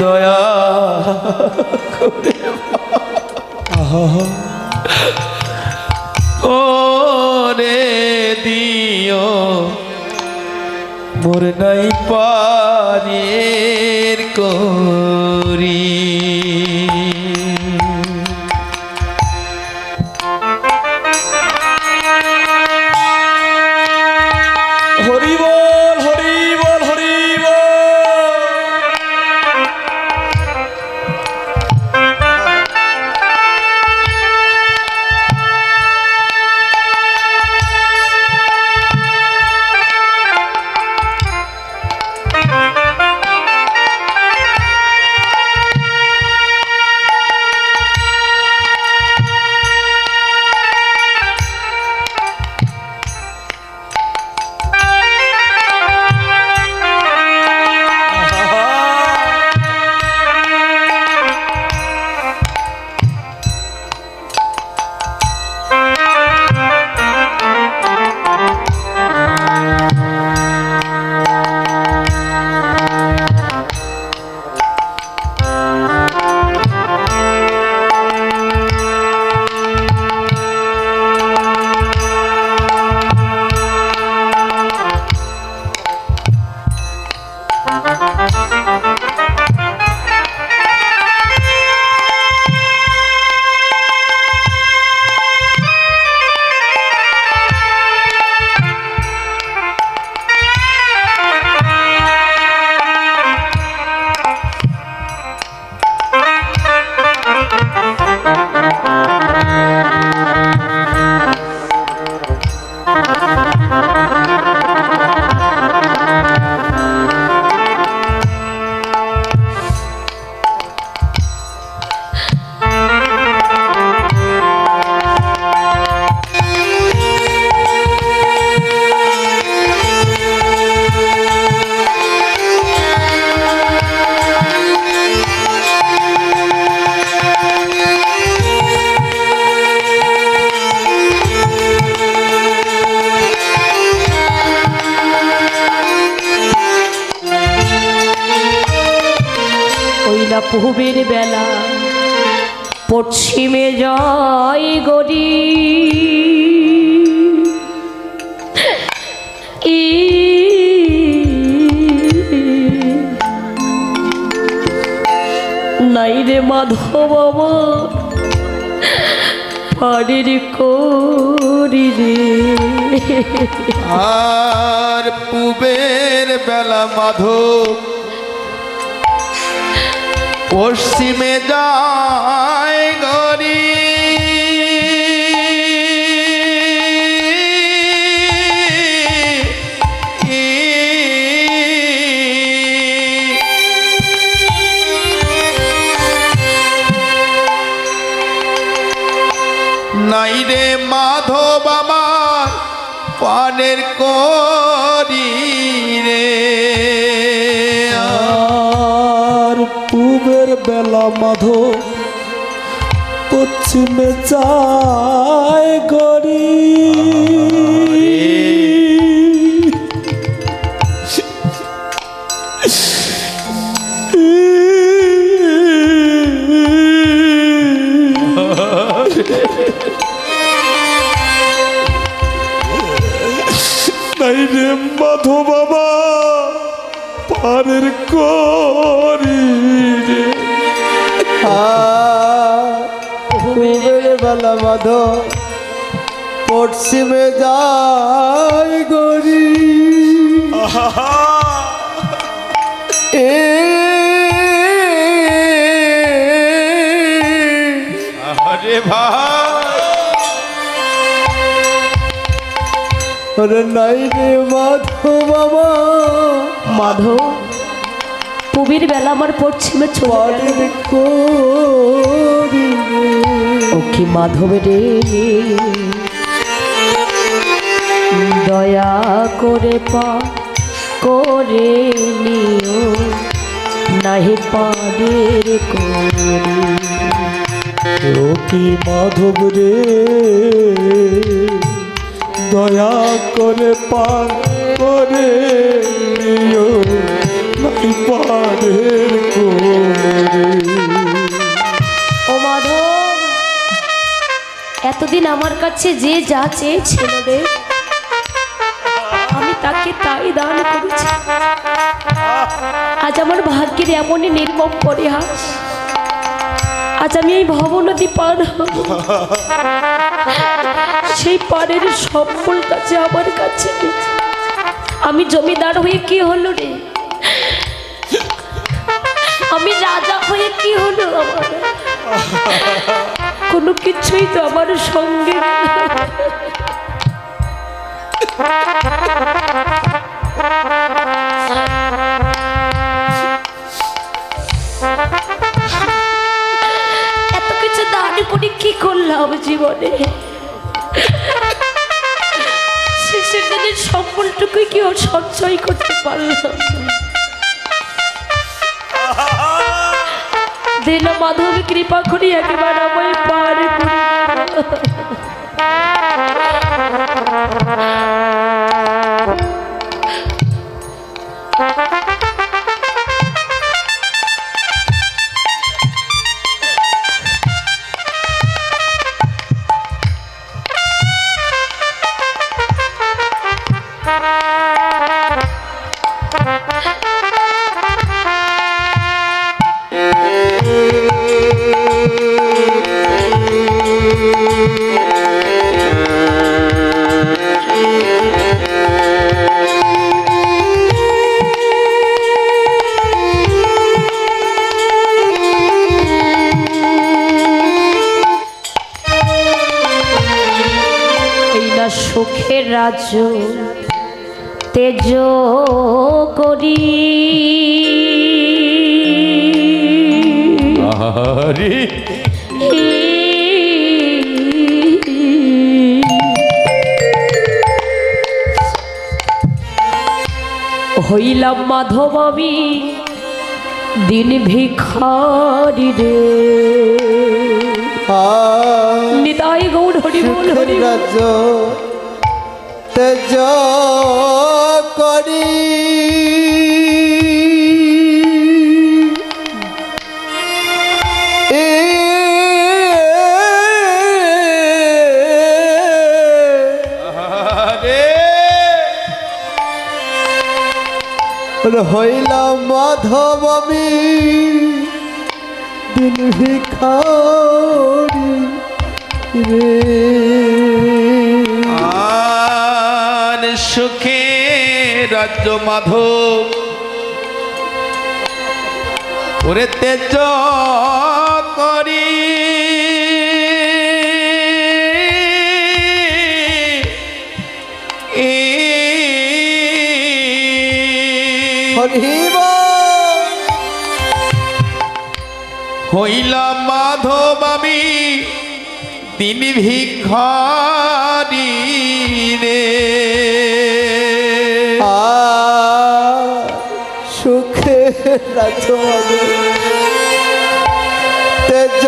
দয়া। করে দিও। মোর নাই ওইলা পুবের বেলা। পশ্চিমে জয় গরি। নাই রে মাধব পাড়ির করি রে। আর পুবের বেলা মাধব পশ্চিমে যায় গরি। নাই রে মাধব আমার পানের করি রে। বেলা মাধো পশ্চিমে চায় গরি মাধব পশ্চিমে যায় গরি। এ ভাই। নাই রে মাধব বাবা মাধব পুবের বেলা আমার পশ্চিমে চলে রে মাধব রে। দয়া করে পা করে নিও, নাহি পাদের করি। ও কি মাধব রে, দয়া করে পার করে নিও নাই পারের করে। এতদিন আমার কাছে যে যা চেয়েছিল আমি তাকে তাই দান করেছি। আজ আমার ভাগ্যের এমনই নির্মম পরিহাস। আজ আমি এই ভবনদী পার। সেই পারের সফল কাছে আমার কাছে আমি জমিদার হয়ে কি হলো রে? আমি রাজা হয়ে কি হলো আমার? কোনো কিছুই তো আমার সঙ্গে এত কিছু দান করে কি করলাম জীবনে? শেষের দিনের সম্বলটুকুই কি ও সঞ্চয় করতে পারলাম? না। দিল মাধব কৃপা করি একবার আমায় পার আরে হইলাম মাধব আমি দিন ভিখারি রে। নিতাই গৌর হরি বল হরি। রাজ্য তেজ করি। হইলাম মাধব আমি। দিন ভিখারি রে। আর সুখে রাজ্য মাধব। ওরে তেজ হইলাম মাধব আমি তিনি ভিক্ষারি রে। সুখে রাজমাদ তেজ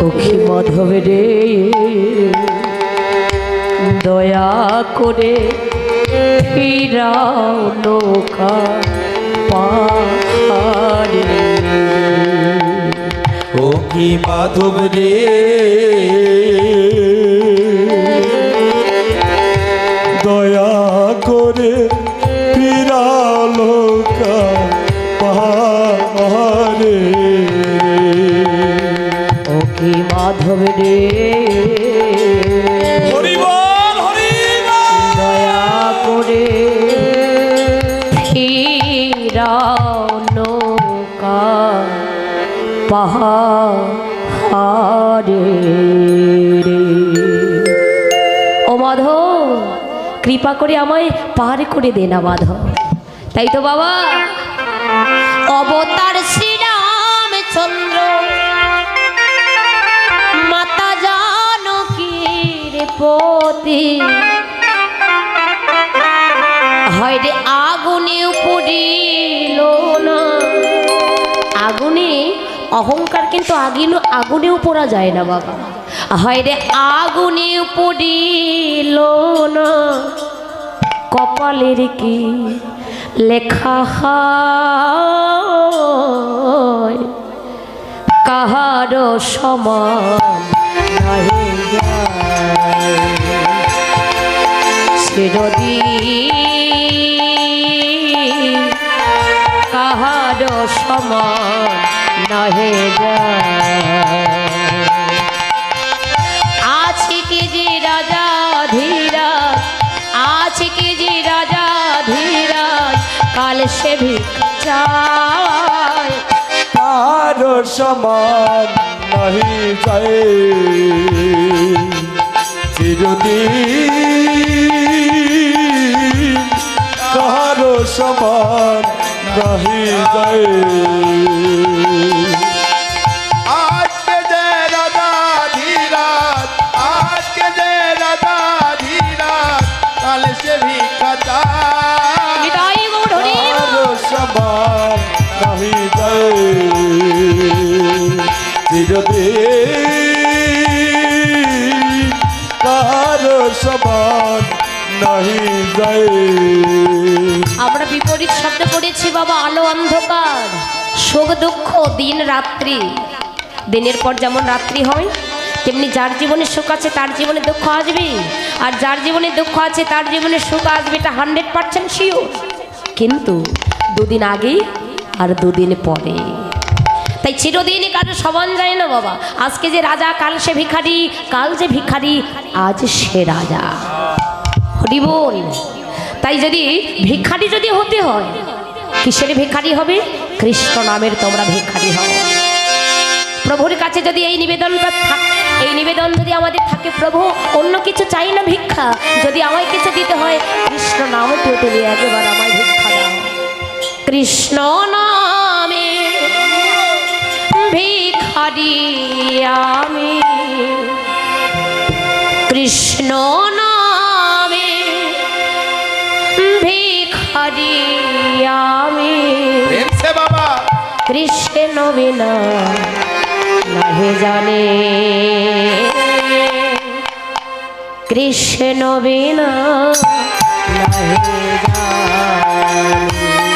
ওকে মাধব রে। দয়া করে ফিরাও নৌকা পাহাড়ে। কি মাধব রে। মাধব রে। দয়া করে নৌকা পাহাড়ে ও মাধব কৃপা করে আমায় পার করে দে না মাধব। তাই তো বাবা অবতার শ্রীরামচন্দ্র পতি হয় রে আগুনে পুড়িল না। আগুনে, অহংকার কিন্তু আগুন আগুনেও পোড়া যায় না বাবা। হয় রে আগুনে পুড়িল না। কপালের কি লেখা হয়? কাহার সমান চিরদিন কাহার সমান নহে আছে কি যে রাজা ধীরাজ? আছে কি যে রাজা ধীরাজ? কাল সে ভিক চায় তার সমান নাহি যায় চিরদিন কাহার সমান নাহি যায় যায়। আমরা বিপরীত শব্দ পড়েছি বাবা, আলো অন্ধকার। সুখ দুঃখ, দিন, রাত্রি। দিনের পর যেমন রাত্রি হয়, তেমনি যার জীবনে সুখ আছে তার জীবনে দুঃখ আসবে। আর যার জীবনে দুঃখ আছে তার জীবনে সুখ আসবে, এটা হান্ড্রেড পার্সেন্ট শিওর কিন্তু দুদিন আগে আর দুদিন পরে। তাই চিরদিনই কারও সমান যায় না বাবা। আজকে যে রাজা, কাল সে ভিখারি, কাল যে ভিখারি, আজ সে রাজা। হরি বল তাই যদি ভিখারি যদি হতে হয়, কিসের ভিখারি হবে? কৃষ্ণ নামের তোমরা ভিখারি হও। প্রভুর কাছে যদি এই নিবেদনটা থাক, এই নিবেদন যদি আমাদের থাকে, প্রভু, অন্য কিছু চাই না ভিক্ষা? যদি আমায় কিছু দিতে হয়, কৃষ্ণ নাম তো তুমি একবার আমায় ভিক্ষা দাও। কৃষ্ণ নামে ভিখারি আমি। কৃষ্ণ নামে ভিখারি আমি। বাবা। কৃষ্ণ বিনা নাহে জানে। কৃষ্ণ বিনা নাহে জানে।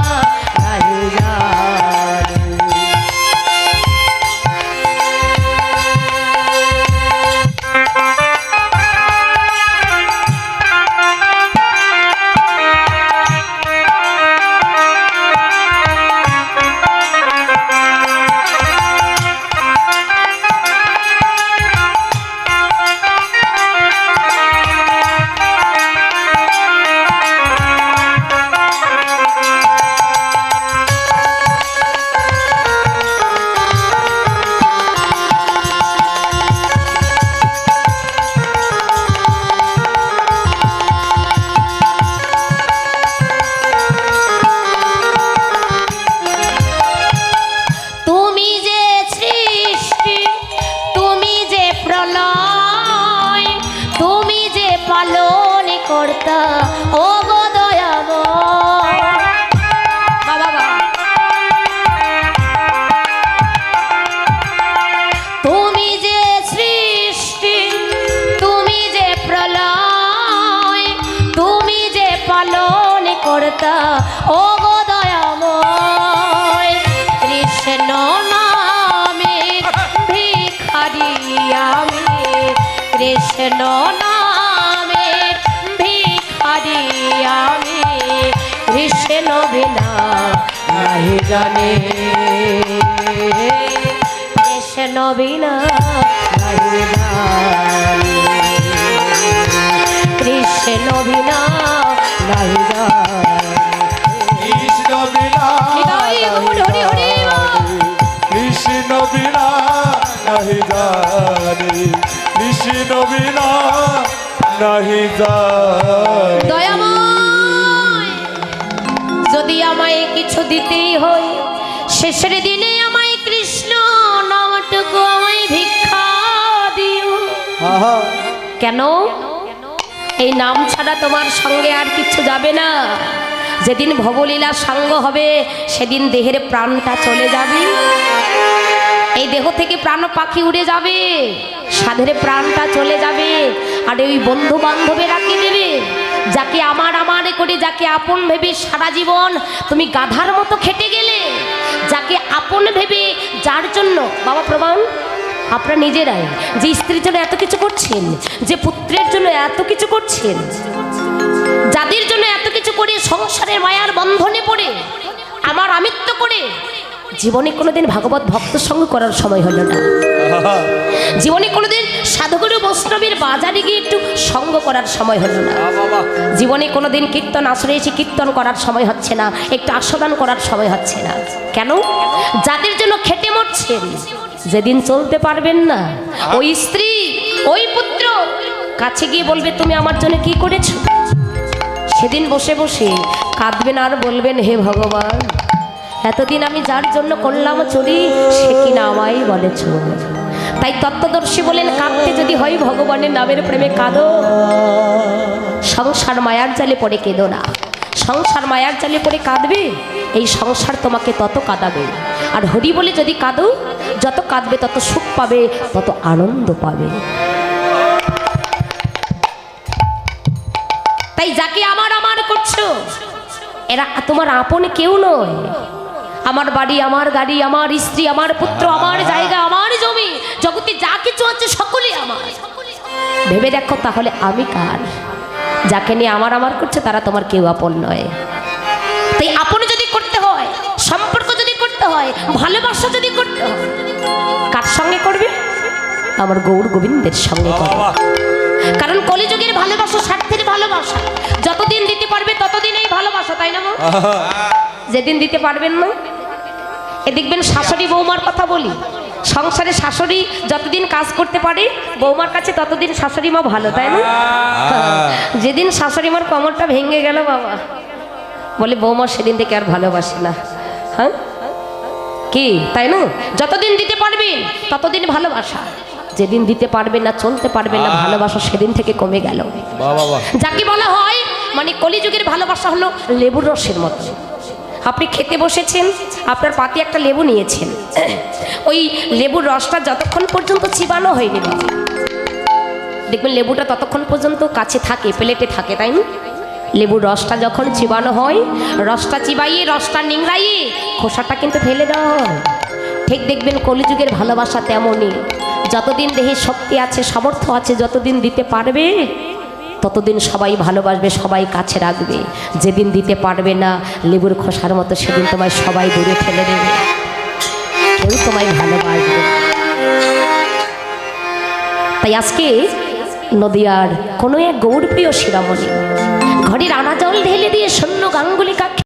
নাহি জানে। কৃষ্ণ বিনা নাহি জানে কৃষ্ণ বিনা নাহি জানে কৃষ্ণ বিনা। কৃষ্ণ বিনা নাহি জানি কৃষ্ণ বিনা নাহি জানি দয়াময় যদি আমায় কিছু দিতেই হয়। শেষের দিনে আমায় কৃষ্ণ নামটুকু আমায় ভিক্ষা দিও। কেন? এই নাম ছাড়া তোমার সঙ্গে আর কিছু যাবে না। যেদিন ভবলীলা সাঙ্গ হবে সেদিন দেহের প্রাণটা চলে যাবে। এই দেহ থেকে প্রাণ পাখি উড়ে যাবে। সাধের প্রাণটা চলে যাবে। আর ওই বন্ধু বান্ধবেরা কি দেবে? যাকে আমার আমার করে, যাকে আপন ভেবে সারা জীবন তুমি গাধার মতো খেটে গেলে, যাকে আপন ভেবে যার জন্য, বাবা প্রমাণ, আপনারা নিজেরাই, যে স্ত্রীর জন্য এত কিছু করছেন, যে পুত্রের জন্য এত কিছু করছেন, যাদের জন্য এত কিছু করে সংসারের মায়ার বন্ধনে পড়ে, আমার আমিত্ব করে, জীবনে কোনোদিন ভাগবত ভক্ত সঙ্গ করার সময় হলো না। জীবনে কোনোদিন সাধুগুরু বৈষ্ণবের বাজারে গিয়ে একটু সঙ্গ করার সময় হলো না। জীবনে কোনোদিন কীর্তন আশ্রয়ে এসে কীর্তন করার সময় হচ্ছে না একটু আস্বাদন করার সময় হচ্ছে না। কেন? যাদের জন্য খেটে মরছেন যেদিন চলতে পারবেন না ওই স্ত্রী ওই পুত্র কাছে গিয়ে বলবে তুমি আমার জন্য কি করেছ? সেদিন বসে বসে কাঁদবেন আর বলবেন হে ভগবান এতদিন আমি যার জন্য করলাম চলি সে কিনা আমায় বলেছ? তাই তত্ত্বদর্শী বলেন, কাঁদতে যদি হয় ভগবানের নামের প্রেমে কাঁদো। সংসার মায়ার জালে পড়ে কেঁদো না। সংসার মায়ার জালে পড়ে কাঁদবে, এই সংসার তোমাকে তত কাঁদাবে। আর হরি বলে যদি কাঁদো, যত কাঁদবে তত সুখ পাবে, তত আনন্দ পাবে। তাই যাকে আমার আমার করছ, এরা তোমার আপন কেউ নয়। আমার বাড়ি আমার গাড়ি আমার স্ত্রী আমার পুত্র আমার জায়গা আমার জমি জগতে যা কিছু আছে সকলেই আমার। ভেবে দেখো তাহলে আমি কার? যাকে নিয়ে আমার আমার করছে তারা তোমার কেউ আপন নয়। তাই আপন যদি করতে হয় সম্পর্ক যদি করতে হয় ভালোবাসা যদি করতে হয় কার সঙ্গে করবে? আমার গৌর গোবিন্দের সঙ্গে করবে। কারণ কলিযুগের ভালোবাসা স্বার্থের ভালোবাসা। যতদিন দিতে পারবে ততদিন এই ভালোবাসা তাই না মা? যেদিন দিতে পারবেন না এ দেখবেন শাশুড়ি বৌমার কথা বলি। সংসারে শাশুড়ি যতদিন কাজ করতে পারে বৌমার কাছে ততদিন শাশুড়ি মা ভালো তাই না? যেদিন শাশুড়ি মার কমরটা ভেঙে গেল বাবা বলে বৌমা সেদিন থেকে আর ভালোবাসি না। হ্যাঁ? কি? তাই না? যতদিন দিতে পারবেন ততদিন ভালোবাসা। যেদিন দিতে পারবেন না চলতে পারবেন না ভালোবাসা সেদিন থেকে কমে গেল। যাকে বলা হয় মানে কলিযুগের ভালোবাসা হলো লেবুর রসের মতো। আপনি খেতে বসেছেন? আপনার পাতে একটা লেবু নিয়েছেন। ওই লেবুর রসটা যতক্ষণ পর্যন্ত চিবানো হয়নি। বাবা দেখবেন লেবুটা ততক্ষণ পর্যন্ত কাছে থাকে, প্লেটে থাকে, তাই না? লেবুর রসটা যখন চিবানো হয়, রসটা চিবাইয়ে, রসটা নিংড়াইয়ে খোসাটা কিন্তু ফেলে দাও ঠিক দেখবেন কলিযুগের ভালোবাসা তেমনই। যতদিন দেহে শক্তি আছে, সামর্থ্য আছে, যতদিন দিতে পারবে ততদিন সবাই ভালোবাসবে, সবাই কাছে রাখবে। যেদিন দিতে পারবে না, লেবুর খোসার মতো সেদিন তোমায় সবাই দূরে ফেলে দেবে। কেউ তোমায় ভালোবাসবে তাই আজকে নদিয়ার কোনো এক গৌরপ্রিয় শিরামণি, ঘরের আনা জল ঢেলে দিয়ে শূন্য গাঙ্গুলি কাকে